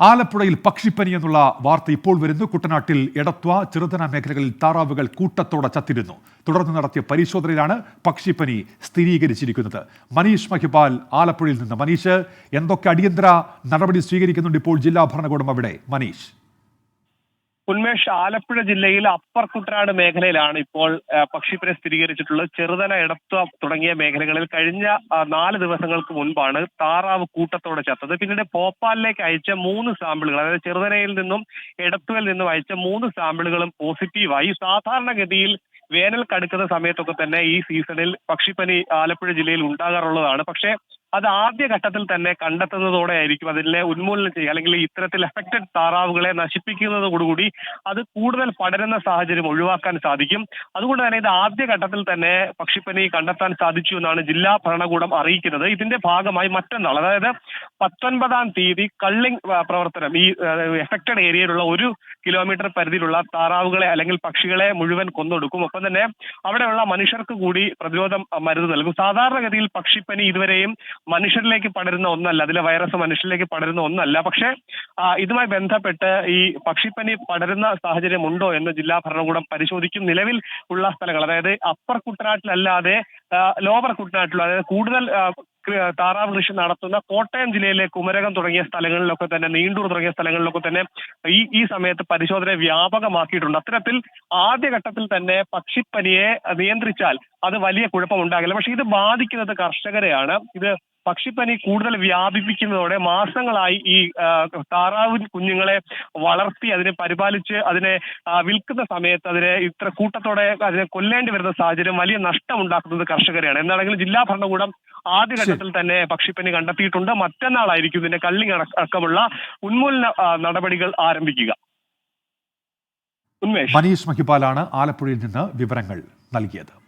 ആലപ്പുഴയിൽ പക്ഷിപ്പനി എന്നുള്ള വാർത്ത ഇപ്പോൾ വരുന്നു. കുട്ടനാട്ടിൽ എടത്വ ചെറുതന മേഖലകളിൽ താറാവുകൾ കൂട്ടത്തോടെ ചത്തിരുന്നു. തുടർന്ന് നടത്തിയ പരിശോധനയിലാണ് പക്ഷിപ്പനി സ്ഥിരീകരിച്ചിരിക്കുന്നത്. മനീഷ് മഹിപാൽ ആലപ്പുഴയിൽ നിന്ന്. മനീഷ് എന്തൊക്കെ അടിയന്തര നടപടി സ്വീകരിക്കുന്നുണ്ട് ഇപ്പോൾ ജില്ലാ ഭരണകൂടം അവിടെ? മനീഷ്. ഉന്മേഷ് ആലപ്പുഴ ജില്ലയിൽ അപ്പർ കുട്ടനാട് മേഖലയിലാണ് ഇപ്പോൾ പക്ഷിപ്പനി സ്ഥിരീകരിച്ചിട്ടുള്ളത്. ചെറുതല എടത്വ തുടങ്ങിയ മേഖലകളിൽ കഴിഞ്ഞ നാല് ദിവസങ്ങൾക്ക് മുൻപാണ് താറാവ് കൂട്ടത്തോടെ ചത്തത്. പിന്നീട് ഭോപ്പാലിലേക്ക് അയച്ച മൂന്ന് സാമ്പിളുകൾ അതായത് ചെറുതലയിൽ നിന്നും എടത്വയിൽ നിന്നും അയച്ച മൂന്ന് സാമ്പിളുകളും പോസിറ്റീവായി. സാധാരണഗതിയിൽ വേനൽ കടുക്കുന്ന സമയത്തൊക്കെ തന്നെ ഈ സീസണിൽ പക്ഷിപ്പനി ആലപ്പുഴ ജില്ലയിൽ ഉണ്ടാകാറുള്ളതാണ്. പക്ഷേ അത് ആദ്യ ഘട്ടത്തിൽ തന്നെ കണ്ടെത്തുന്നതോടെ ആയിരിക്കും അതിനെ ഉന്മൂലനം ചെയ്യുക. അല്ലെങ്കിൽ ഇത്തരത്തിൽ എഫക്റ്റഡ് താറാവുകളെ നശിപ്പിക്കുന്നതോടുകൂടി അത് കൂടുതൽ പടരുന്ന സാഹചര്യം ഒഴിവാക്കാൻ സാധിക്കും. അതുകൊണ്ട് തന്നെ ഇത് ആദ്യ ഘട്ടത്തിൽ തന്നെ പക്ഷിപ്പനി കണ്ടെത്താൻ സാധിച്ചു എന്നാണ് ജില്ലാ ഭരണകൂടം അറിയിക്കുന്നത്. ഇതിന്റെ ഭാഗമായി മറ്റന്നാൾ അതായത് പത്തൊൻപതാം തീയതി കള്ളിംഗ് പ്രവർത്തനം ഈ എഫക്റ്റഡ് ഏരിയയിലുള്ള ഒരു കിലോമീറ്റർ പരിധിയിലുള്ള താറാവുകളെ അല്ലെങ്കിൽ പക്ഷികളെ മുഴുവൻ കൊന്നൊടുക്കും. ഒപ്പം തന്നെ അവിടെയുള്ള മനുഷ്യർക്ക് കൂടി പ്രതിരോധം മരുന്ന് നൽകും. സാധാരണഗതിയിൽ പക്ഷിപ്പനി ഇതുവരെയും മനുഷ്യരിലേക്ക് പടരുന്ന ഒന്നല്ല. അതിലെ വൈറസ് മനുഷ്യരിലേക്ക് പടരുന്ന ഒന്നല്ല. പക്ഷേ ഇതുമായി ബന്ധപ്പെട്ട് ഈ പക്ഷിപ്പനി പടരുന്ന സാഹചര്യം ഉണ്ടോ എന്ന് ജില്ലാ ഭരണകൂടം പരിശോധിക്കും നിലവിൽ ഉള്ള സ്ഥലങ്ങൾ. അതായത് അപ്പർ കുട്ടനാട്ടിലല്ലാതെ ലോവർ കുട്ടനാട്ടിലും അതായത് കൂടുതൽ താറാവ് കൃഷി നടത്തുന്ന കോട്ടയം ജില്ലയിലെ കുമരകം തുടങ്ങിയ സ്ഥലങ്ങളിലൊക്കെ തന്നെ നീണ്ടൂർ തുടങ്ങിയ സ്ഥലങ്ങളിലൊക്കെ തന്നെ ഈ ഈ സമയത്ത് പരിശോധന വ്യാപകമാക്കിയിട്ടുണ്ട്. അത്തരത്തിൽ ആദ്യഘട്ടത്തിൽ തന്നെ പക്ഷിപ്പനിയെ നിയന്ത്രിച്ചാൽ അത് വലിയ കുഴപ്പമുണ്ടാകില്ല. പക്ഷെ ഇത് ബാധിക്കുന്നത് കർഷകരെയാണ്. ഇത് പക്ഷിപ്പനി കൂടുതൽ വ്യാപിപ്പിക്കുന്നതോടെ മാസങ്ങളായി ഈ താറാവ് കുഞ്ഞുങ്ങളെ വളർത്തി അതിനെ പരിപാലിച്ച് അതിനെ വിൽക്കുന്ന സമയത്ത് അതിനെ ഇത്ര കൂട്ടത്തോടെ അതിനെ കൊല്ലേണ്ടി വരുന്ന സാഹചര്യം വലിയ നഷ്ടം ഉണ്ടാക്കുന്നത് കർഷകരെയാണ്. എന്നാണെങ്കിലും ജില്ലാ ഭരണകൂടം ആദ്യഘട്ടത്തിൽ തന്നെ പക്ഷിപ്പനി കണ്ടെത്തിയിട്ടുണ്ട്. മറ്റന്നാളായിരിക്കും ഇതിന്റെ അടക്ക- അടക്കമുള്ള ഉന്മൂലന നടപടികൾ ആരംഭിക്കുക. ഉന്മേഷ്. മനീഷ് മഹിപാലാണ് ആലപ്പുഴയിൽ നിന്ന് വിവരങ്ങൾ നൽകിയത്.